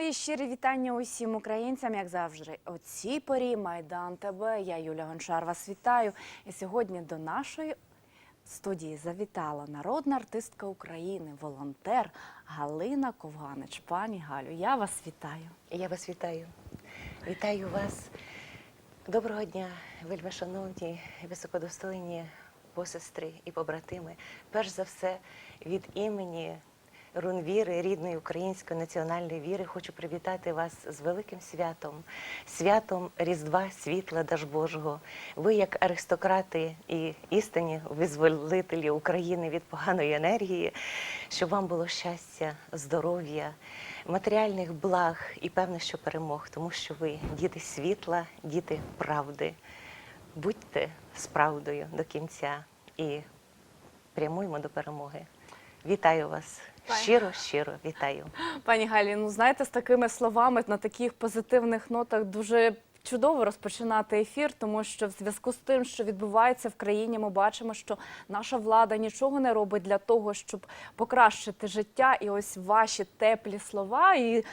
Мої щирі вітання усім українцям, як завжди. О цій порі Майдан ТБ. Я Юля Гончар вас вітаю. І сьогодні до нашої студії завітала народна артистка України, волонтер Галина Ковганич. Пані Галю, я вас вітаю. Я вас вітаю. Вітаю вас. Доброго дня, вельми шановні, високодостойні посестри і побратими. Перш за все, від імені Рунвіри, рідної української національної віри, хочу привітати вас з великим святом, святом Різдва, світла Даж Божого. Ви, як аристократи і істинні визволителі України від поганої енергії, щоб вам було щастя, здоров'я, матеріальних благ і певне, що перемог, тому що ви діти світла, діти правди. Будьте з правдою до кінця і прямуємо до перемоги. Вітаю вас. Щиро, щиро вітаю. Пані Галі, ну знаєте, з такими словами на таких позитивних нотах дуже. Чудово розпочинати ефір, тому що в зв'язку з тим, що відбувається в країні, ми бачимо, що наша влада нічого не робить для того, щоб покращити життя. І ось ваші теплі слова і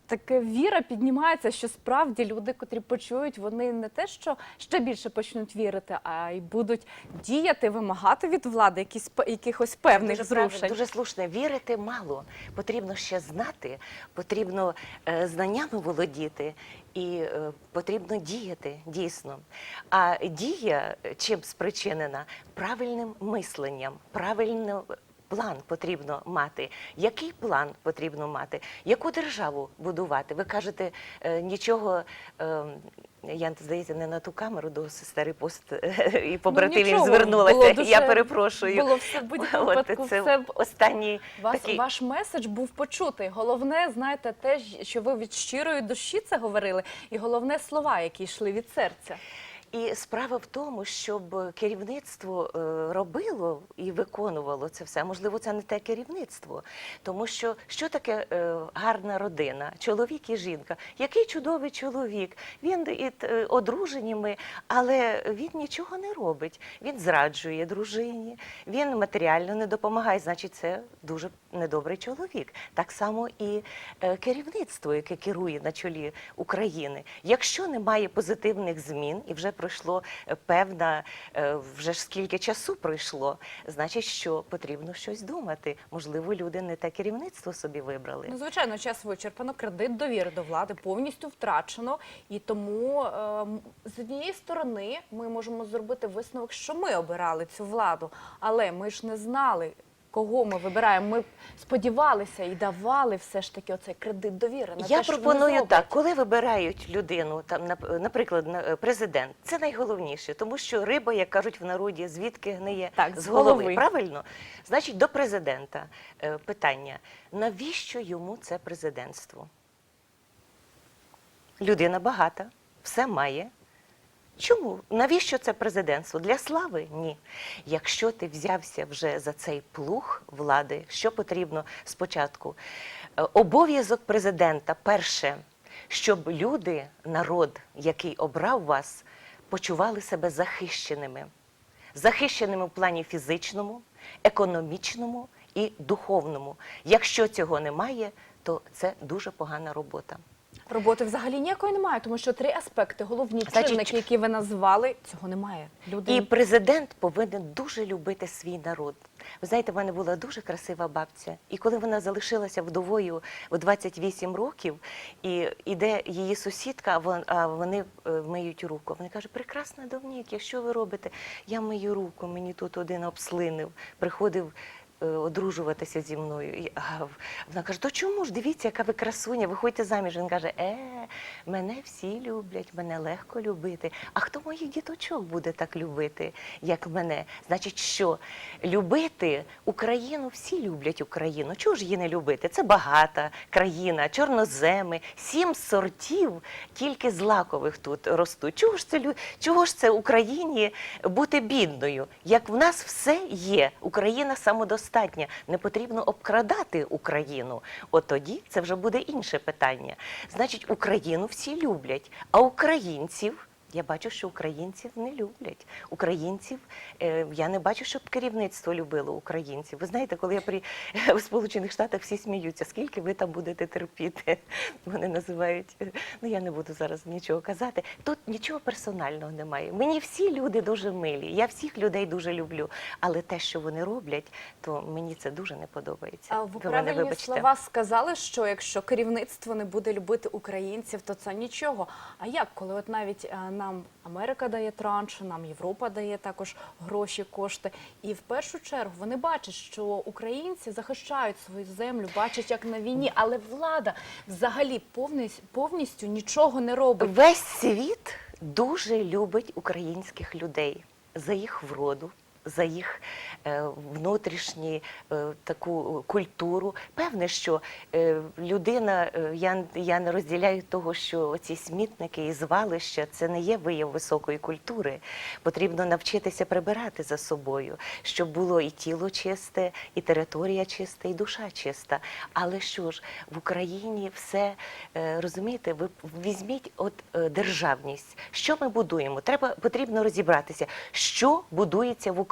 таке віра піднімається, що справді люди, котрі почують, вони не те, що ще більше почнуть вірити, а й будуть діяти, вимагати від влади якісь якихось певних Дуже правильно, зрушень. дуже слушне. Вірити мало. Потрібно ще знати, потрібно е, знаннями володіти і е, потрібно діяти дійсно. А дія е, чим спричинена? Правильним мисленням, правильним. План потрібно мати. Який план потрібно мати? Яку державу будувати? Ви кажете, е, нічого. е, я здається, не на ту камеру до сестери пост і побратимів нічого, звернулася. було дуже- я перепрошую. було все в будь-якому випадку, це все останній Вас, такий Ваш меседж був почутий. Головне, знаєте, те, що ви від щирої душі це говорили, і головне слова, які йшли від серця. І справа в тому, щоб керівництво е, робило і виконувало це все. Можливо, це не те керівництво, тому що що таке е, гарна родина, чоловік і жінка. Який чудовий чоловік. Він і е, одружені ми, але він нічого не робить. Він зраджує дружині, він матеріально не допомагає. Значить, це дуже недобрий чоловік. Так само і керівництво, яке керує на чолі України. Якщо немає позитивних змін, і вже пройшло е, певна, е, вже ж скільки часу пройшло, значить, що потрібно щось думати. Можливо, люди не те керівництво собі вибрали. Ну, звичайно, час вичерпано, кредит довіри до влади повністю втрачено. І тому е, з однієї сторони ми можемо зробити висновок, що ми обирали цю владу, але ми ж не знали. Кого ми вибираємо? Ми сподівалися і давали все ж таки оцей кредит довіри. На Я те, що вони пропоную зроблять. так, коли вибирають людину, там нап- наприклад, на- е, президент, це найголовніше, тому що риба, як кажуть в народі, звідки гниє Так, з голови. Правильно? Значить, до президента е, питання: навіщо йому це президентство? Людина багата, все має. Чому? Навіщо це президентство? Для слави? Ні. Якщо ти взявся вже за цей плуг влади, що потрібно спочатку? Е, Обов'язок президента перше, щоб люди, народ, який обрав вас, почували себе захищеними. Захищеними в плані фізичному, економічному і духовному. Якщо цього немає, то це дуже погана робота. Роботи взагалі ніякої немає, тому що три аспекти, головні Значить, чинники, які ви назвали, цього немає. Люди І президент повинен дуже любити свій народ. Ви знаєте, в мене була дуже красива бабця, і коли вона залишилася вдовою у 28 років, і іде її сусідка, а вони е, миють руку. Вони кажуть, прекрасна давніки, що ви робите? Я мию руку, мені тут один обслинив, приходив. Е, Одружуватися зі мною. А, вона каже: то чому ж дивіться, яка ви красуня, виходьте заміж. Він каже: Е, мене всі люблять, мене легко любити. А хто моїх діточок буде так любити, як мене? Значить, що любити Україну, всі люблять Україну. Чого ж її не любити? Це багата країна, чорноземи, сім сортів тільки злакових тут ростуть. Чого ж це чого ж це Україні бути бідною? Як в нас все є, Україна самодостатня, не потрібно обкрадати Україну. От тоді це вже буде інше питання. Значить, Україну всі люблять, а українців Я бачу, що українців не люблять. Українців е, я не бачу, щоб керівництво любило українців. Ви знаєте, коли я при в Сполучених Штатах всі сміються, скільки ви там будете терпіти? Вони називають. е, Ну я не буду зараз нічого казати. Тут нічого персонального немає. Мені всі люди дуже милі. Я всіх людей дуже люблю. Але те, що вони роблять, то мені це дуже не подобається. А ви правильні слова сказали, що якщо керівництво не буде любити українців, то це нічого. А як, коли от навіть е, нам Америка дає транш, нам Європа дає також гроші, кошти, і в першу чергу вони бачать, що українці захищають свою землю, бачать як на війні, але влада взагалі повністю, повністю нічого не робить. Весь світ дуже любить українських людей за їх вроду, за їх е, внутрішні е, таку культуру. Певне, що е, людина, е, я, я не розділяю того, що ці смітники і звалища це не є вияв високої культури. Потрібно навчитися прибирати за собою, щоб було і тіло чисте, і територія чиста, і душа чиста. Але що ж, в Україні все е, розумієте, ви візьміть от е, державність. Що ми будуємо? Треба потрібно розібратися, що будується в Україні,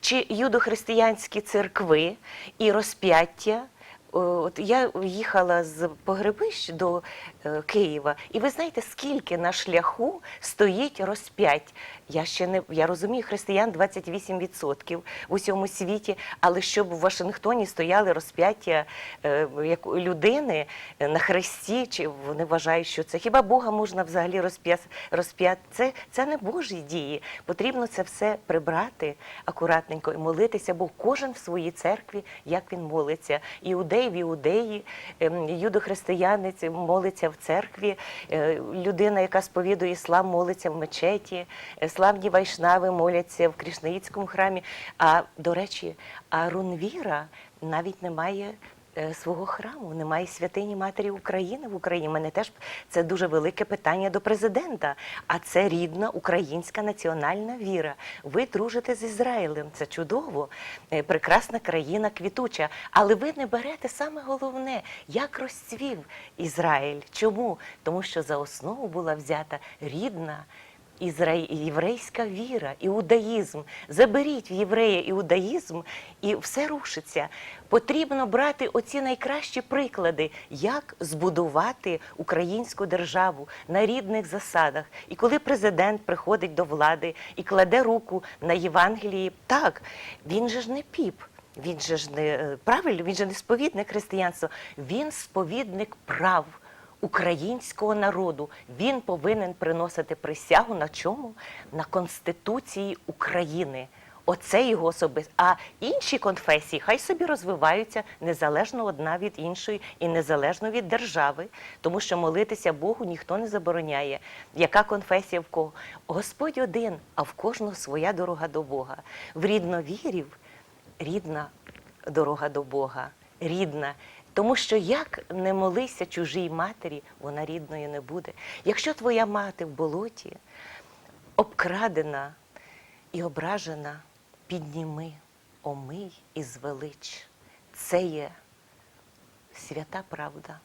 чи юдохристиянські церкви і розп'яття. От я їхала з Погребищ до е, Києва, і ви знаєте, скільки на шляху стоїть розп'ять. Я ще не я розумію, християн 28% в усьому світі, але щоб в Вашингтоні стояли розп'яття е, як людини е, на хресті, чи вони вважають, що це хіба Бога можна взагалі розп'яти? Це, це не Божі дії. Потрібно це все прибрати акуратненько і молитися, бо кожен в своїй церкві, як він молиться. Іудей в іудеї, ем, юдохристиянець молиться в церкві, е, людина, яка сповідує іслам, молиться в мечеті, е, славні вайшнави моляться в Кришнаїцькому храмі. А до речі, а Рунвіра навіть не має. е, Свого храму немає святині Матері України в Україні. У Мене теж це дуже велике питання до президента. А це рідна українська національна віра. Ви дружите з Ізраїлем. Це чудово, Е, прекрасна країна, квітуча. Але ви не берете саме головне, як розцвів Ізраїль. Чому? Тому що за основу була взята рідна. Ізраї... єврейська віра, іудаїзм. Заберіть в єврея іудаїзм, і все рушиться. Потрібно брати оці найкращі приклади, як збудувати українську державу на рідних засадах. І коли президент приходить до влади і кладе руку на Євангелії, так він же ж не піп. Він же ж не е, правильно, він же не сповідник християнства, він сповідник прав українського народу. Він повинен приносити присягу на чому? На Конституції України. Оце його особисто. А інші конфесії хай собі розвиваються незалежно одна від іншої і незалежно від держави, тому що молитися Богу ніхто не забороняє. Яка конфесія в кого? Господь один, а в кожного своя дорога до Бога. В рідновірів рідна дорога до Бога, рідна. Тому що як не молися чужій матері, вона рідною не буде. Якщо твоя мати в болоті обкрадена і ображена, підніми, омий і звелич. Це є свята правда.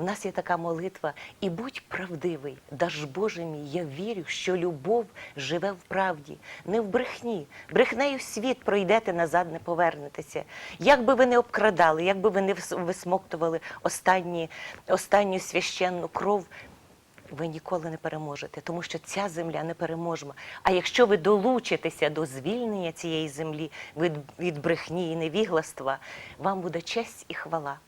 У нас є така молитва, і будь правдивий, даж Боже мій, я вірю, що любов живе в правді, не в брехні. Брехнею світ пройдете назад, не повернетеся. Як би ви не обкрадали, як би ви не висмоктували останні, останню священну кров, ви ніколи не переможете, тому що ця земля непереможна. А якщо ви долучитеся до звільнення цієї землі від, від брехні і невігластва, вам буде честь і хвала.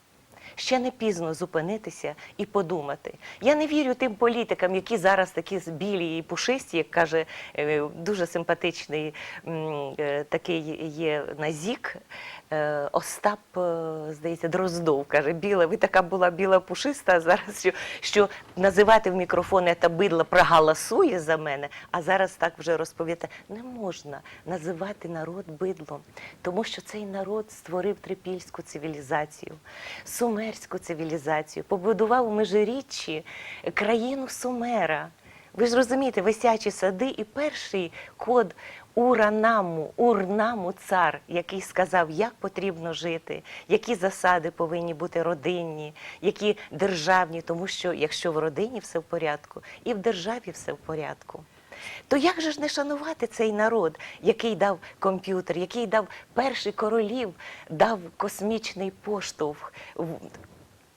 Ще не пізно зупинитися і подумати. Я не вірю тим політикам, які зараз такі білі і пушисті, як каже е, дуже симпатичний е, такий є Назік. е, Остап, здається, Дроздов каже, біла, ви така була біла пушиста, а зараз що, що називати в мікрофон та бидло проголосує за мене, а зараз так вже розповідати. Не можна називати народ бидлом, тому що цей народ створив трипільську цивілізацію, сумерську цивілізацію, побудував у межиріччі країну Сумера. Ви ж розумієте, висячі сади і перший код Уранаму, Урнаму цар, який сказав, як потрібно жити, які засади повинні бути родинні, які державні, тому що якщо в родині все в порядку, і в державі все в порядку. То як же ж не шанувати цей народ, який дав комп'ютер, який дав перший королів, дав космічний поштовх?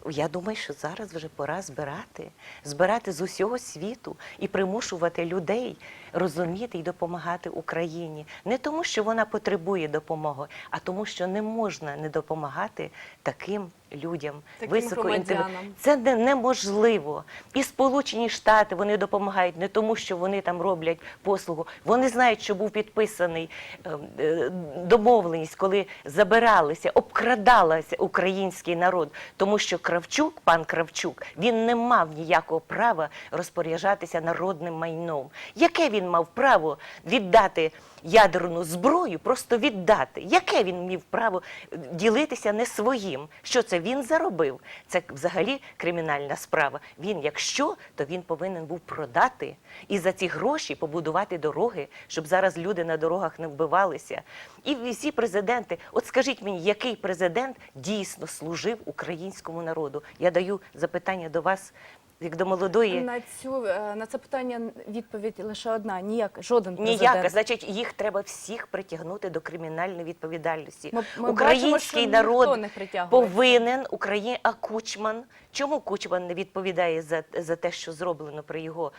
Я думаю, що зараз вже пора збирати, збирати з усього світу і примушувати людей розуміти і допомагати Україні. Не тому, що вона потребує допомоги, а тому, що не можна не допомагати таким людям. Високоінтеле- Це не, неможливо. І Сполучені Штати вони допомагають не тому, що вони там роблять послугу. Вони знають, що був підписаний е, е, домовленість, коли забиралися, обкрадалася український народ, тому що Кравчук, пан Кравчук, він не мав ніякого права розпоряджатися народним майном. Яке він мав право віддати ядерну зброю, просто віддати? Яке він мав право е, ділитися не своїм? Що це він заробив? Це взагалі кримінальна справа. Він, якщо, то він повинен був продати і за ці гроші побудувати дороги, щоб зараз люди на дорогах не вбивалися. І всі президенти, от скажіть мені, який президент дійсно служив українському народу? Я даю запитання до вас, як до молодої. На цю е, на це питання відповідь лише одна: ніяк, жоден президент. Ніяка, значить, їх треба всіх притягнути до кримінальної відповідальності. Ми- ми Український бачимо, народ не повинен Україні. А Кучман чому Кучман не відповідає за, за те, що зроблено при його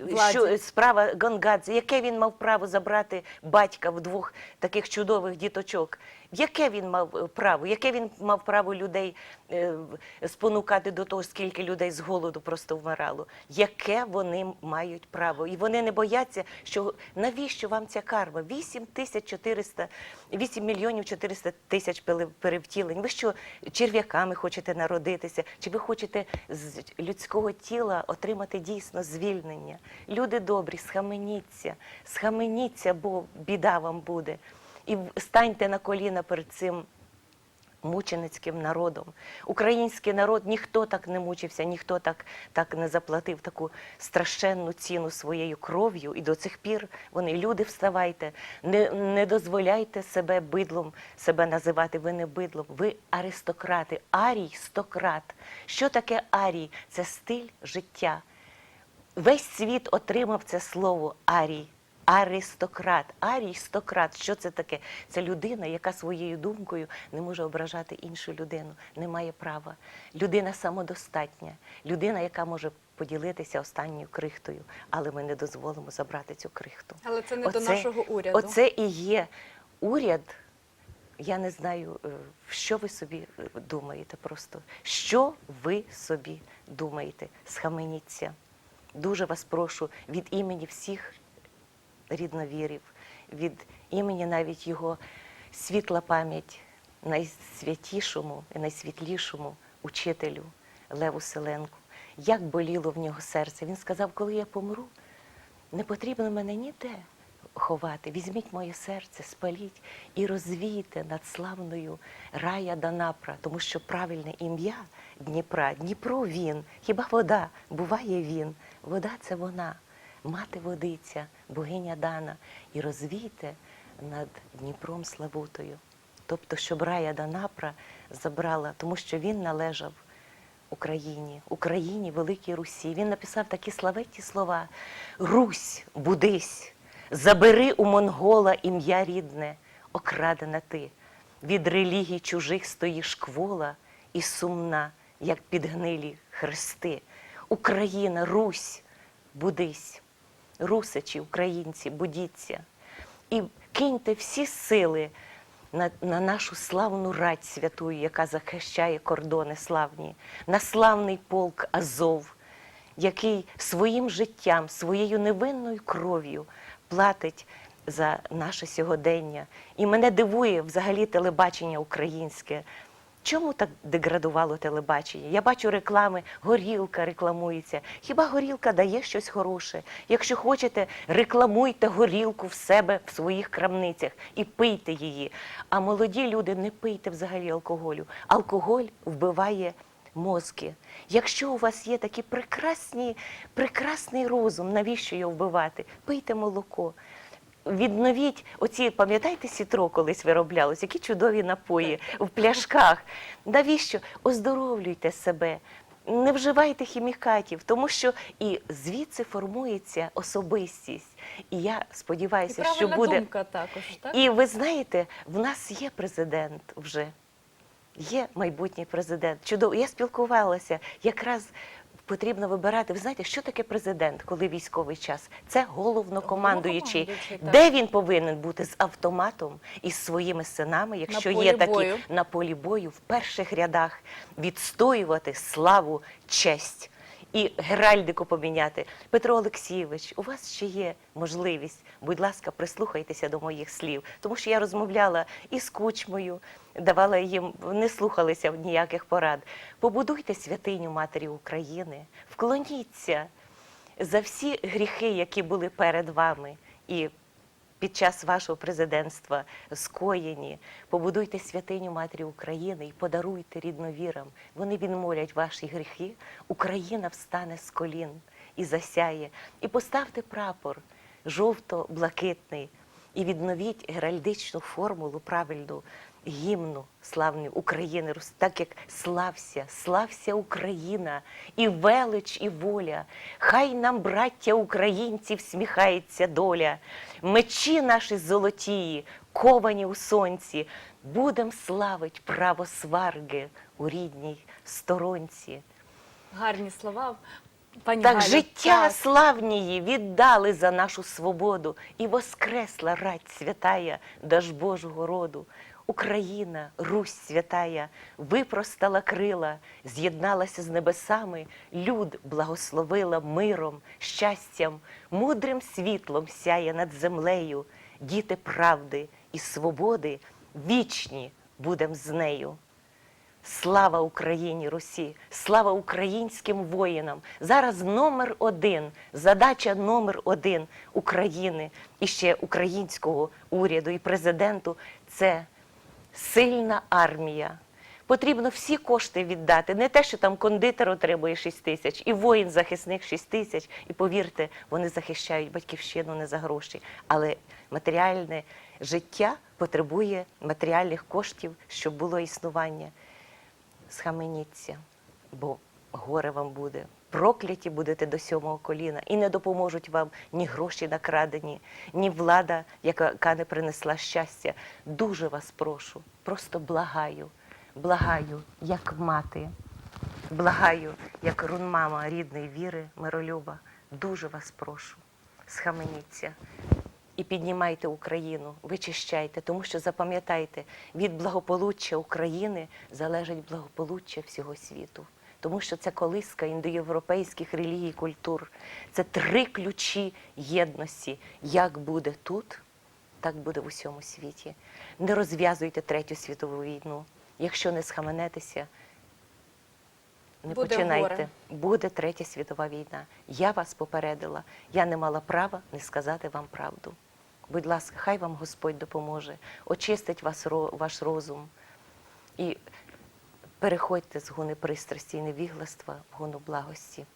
Владі. що справа Гонгадзе? Яке він мав право забрати батька в двох таких чудових діточок? Яке він мав е, право? Яке він мав право людей е, спонукати до того, скільки людей з голоду просто вмирало? Яке вони мають право? І вони не бояться, що навіщо вам ця карма? 8 тисяч 400, 8 мільйонів 400 тисяч перевтілень. Ви що, черв'яками хочете народитися? Чи ви хочете з людського тіла отримати дійсно звільнення? Люди добрі, схаменіться, схаменіться, бо біда вам буде. І станьте на коліна перед цим мученицьким народом. Український народ ніхто так не мучився, ніхто так, так не заплатив таку страшенну ціну своєю кров'ю. І до цих пір вони люди, вставайте, не, не дозволяйте себе бидлом себе називати. Ви не бидлом, ви аристократи. Арій стократ. Що таке арій? Це стиль життя. Весь світ отримав це слово арій. Аристократ, арій стократ. Що це таке? Це людина, яка своєю думкою не може ображати іншу людину, не має права. Людина самодостатня, людина, яка може поділитися останньою крихтою, але ми не дозволимо забрати цю крихту. Але це не до нашого уряду. Оце і є уряд. Я не знаю, е, що ви собі е, думаєте просто. Що ви собі думаєте? Схаменіться. Дуже вас прошу від імені всіх рідновірів, від імені навіть його світла пам'ять найсвятішому і найсвітлішому учителю Леву Селенку. Як боліло в нього серце. Він сказав, коли я помру, не потрібно мене ніде ховати. Візьміть моє серце, спаліть і розвійте над славною рая Данапра, тому що правильне ім'я Дніпра. Дніпро він, хіба вода, буває він. Вода це вона, мати водиця, богиня Дана. І розвійте над Дніпром Славутою. Тобто, щоб рая Данапра забрала, тому що він належав Україні, Україні, Великій Русі. Він написав такі славетні слова: Русь, будись, забери у монгола ім'я рідне, окрадена ти. Від релігій чужих стоїш квола і сумна, як підгнилі хрести. Україна, Русь, будись, русичі, українці, будіться. І киньте всі сили на, на нашу славну рать святую, яка захищає кордони славні, на славний полк Азов, який своїм життям, своєю невинною кров'ю платить за наше сьогодення. І мене дивує взагалі телебачення українське. Чому так деградувало телебачення? Я бачу реклами, горілка рекламується. Хіба горілка дає щось хороше? Якщо хочете, рекламуйте горілку в себе в своїх крамницях і пийте її. А молоді люди не пийте взагалі алкоголю. Алкоголь вбиває мозки. Якщо у вас є прекрасні, прекрасний розум, навіщо його вбивати? Пийте молоко. Відновіть оці, пам'ятаєте, сітро колись вироблялось, які чудові напої в пляшках. Навіщо? Оздоровлюйте себе, не вживайте хімікатів, тому що і звідси формується особистість. І я І сподіваюся, що буде. думка також, так? І ви знаєте, в нас є президент вже. Є майбутній президент. Чудово. Я спілкувалася. Якраз потрібно вибирати. Ви знаєте, що таке президент, коли військовий час? Це головнокомандуючий. Де він повинен бути з автоматом і з своїми синами, якщо є такі бою. на полі бою в перших рядах відстоювати славу, честь і геральдику поміняти. Петро Олексійович, у вас ще є можливість. Будь ласка, прислухайтеся до моїх слів, тому що я розмовляла і з кучмою, давала їм, не слухалися ніяких порад. Побудуйте святиню Матері України, вклоніться за всі гріхи, які були перед вами. І під час вашого президентства скоєні. Побудуйте святиню Матері України і подаруйте рідновірам. Вони відмолять ваші гріхи. Україна встане з колін і засяє. І поставте прапор жовто-блакитний і відновіть геральдичну формулу правильну гімну славної України, так як слався, слався Україна, і велич, і воля. Хай нам, браття українці, всміхається доля. Мечі наші золотії, ковані у сонці, будем славить право сварги у рідній сторонці. Гарні слова. Пані Так Галю, життя так. славнії віддали за нашу свободу, і воскресла рать святая, даж Божого роду. Україна, Русь святая, випростала крила, з'єдналася з небесами, люд благословила миром, щастям, мудрим світлом сяє над землею. Діти правди і свободи вічні будем з нею. Слава Україні, Русі! Слава українським воїнам! Зараз номер один, задача номер один України і ще українського уряду і президенту це сильна армія. Потрібно всі кошти віддати, не те, що там кондитер отримує 6 тисяч, і воїн захисник 6 тисяч. І повірте, вони захищають батьківщину не за гроші. Але матеріальне життя потребує матеріальних коштів, щоб було існування схаменіться, бо горе вам буде. Прокляті будете до сьомого коліна, і не допоможуть вам ні гроші накрадені, ні влада, яка не принесла щастя. Дуже вас прошу, просто благаю, благаю, як мати, благаю, як рунмама рідної віри, миролюба. Дуже вас прошу, схаменіться і піднімайте Україну, вичищайте, тому що запам'ятайте, від благополуччя України залежить благополуччя всього світу. Тому що це колиска індоєвропейських релігій і культур. Це три ключі єдності. Як буде тут, так буде в усьому світі. Не розв'язуйте третю світову війну. Якщо не схаменетеся, не Буде починайте. горе. Буде третя світова війна. Я вас попередила. Я не мала права не сказати вам правду. Будь ласка, хай вам Господь допоможе, очистить вас ваш розум і переходьте з гони пристрасті і невігластва в гону благості.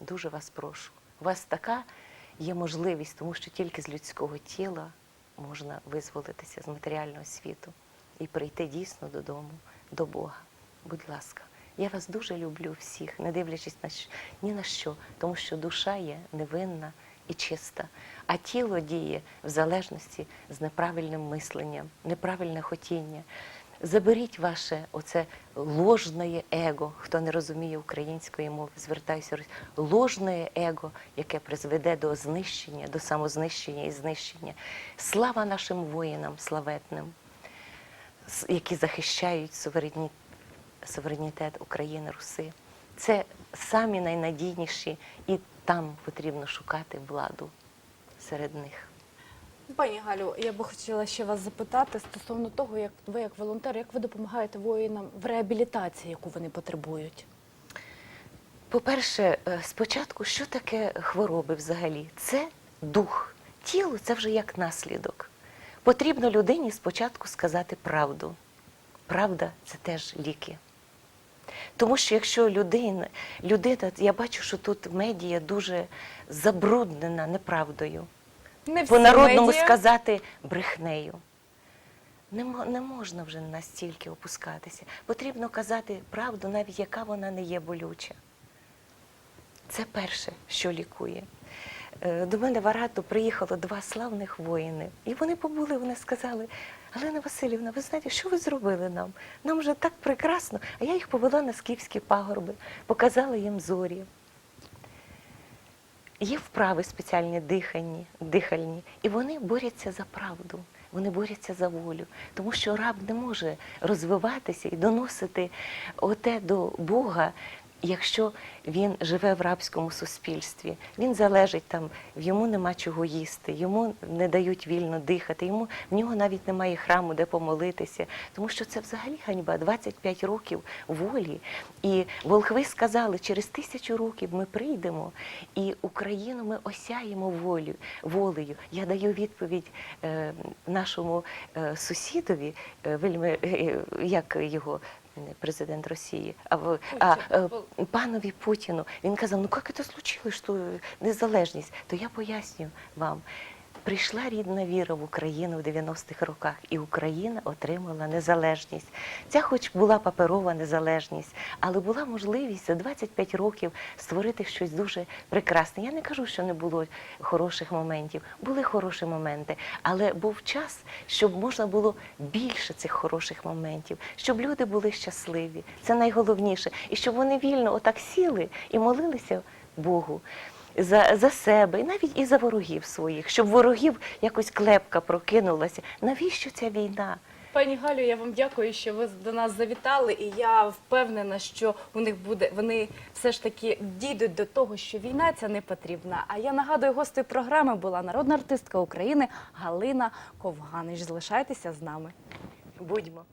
Дуже вас прошу. У вас така є можливість, тому що тільки з людського тіла можна визволитися з матеріального світу і прийти дійсно додому, до Бога. Будь ласка, я вас дуже люблю всіх, не дивлячись на що, ні на що, тому що душа є невинна і чиста, а тіло діє в залежності з неправильним мисленням, неправильне хотіння. Заберіть ваше оце ложне его, хто не розуміє української мови, звертаюся, ложне его, яке призведе до знищення, до самознищення і знищення. Слава нашим воїнам славетним, які захищають суверенітет України, Руси. Це самі найнадійніші, і там потрібно шукати владу серед них. Пані Галю, я би хотіла ще вас запитати стосовно того, як ви, як волонтер, як ви допомагаєте воїнам в реабілітації, яку вони потребують? По-перше, е, спочатку, що таке хвороби взагалі? Це дух. Тіло це вже як наслідок. Потрібно людині спочатку сказати правду. Правда це теж ліки. Тому що якщо людина, людина, я бачу, що тут медіа дуже забруднена неправдою. Не всі По-народному медіа. сказати брехнею. Не, не можна вже настільки опускатися. Потрібно казати правду, навіть яка вона не є болюча. Це перше, що лікує. Е, До мене в Арату приїхало два славних воїни. І вони побули, вони сказали, Галина Васильівна, ви знаєте, що ви зробили нам? Нам вже так прекрасно. А я їх повела на скіфські пагорби, показала їм зорі. Є вправи спеціальні дихальні, дихальні, і вони борються за правду, вони борються за волю, тому що раб не може розвиватися і доносити оте до Бога, якщо він живе в рабському суспільстві. Він залежить там, йому нема чого їсти, йому не дають вільно дихати, йому в нього навіть немає храму, де помолитися, тому що це взагалі ганьба 25 років волі. І волхви сказали, через тисячу років ми прийдемо, і Україну ми осяємо волю, волею. Я даю відповідь е, нашому е, сусідові, е, вельми, е, як його. Президент Росії, а, в- а е, панові Путіну. Він казав: ну як це случилось, що незалежність? То я поясню вам. Прийшла рідна віра в Україну в 90-х роках, і Україна отримала незалежність. Ця, хоч була паперова незалежність, але була можливість за 25 років створити щось дуже прекрасне. Я не кажу, що не було хороших моментів, були хороші моменти, але був час, щоб можна було більше цих хороших моментів, щоб люди були щасливі. Це найголовніше. І щоб вони вільно отак сіли і молилися Богу за, за себе, і навіть і за ворогів своїх, щоб ворогів якось клепка прокинулася. Навіщо ця війна? Пані Галю, я вам дякую, що ви до нас завітали, і я впевнена, що у них буде вони все ж таки дійдуть до того, що війна ця не потрібна. А я нагадую, гостею програми була народна артистка України Галина Ковганич. Залишайтеся з нами. Будьмо.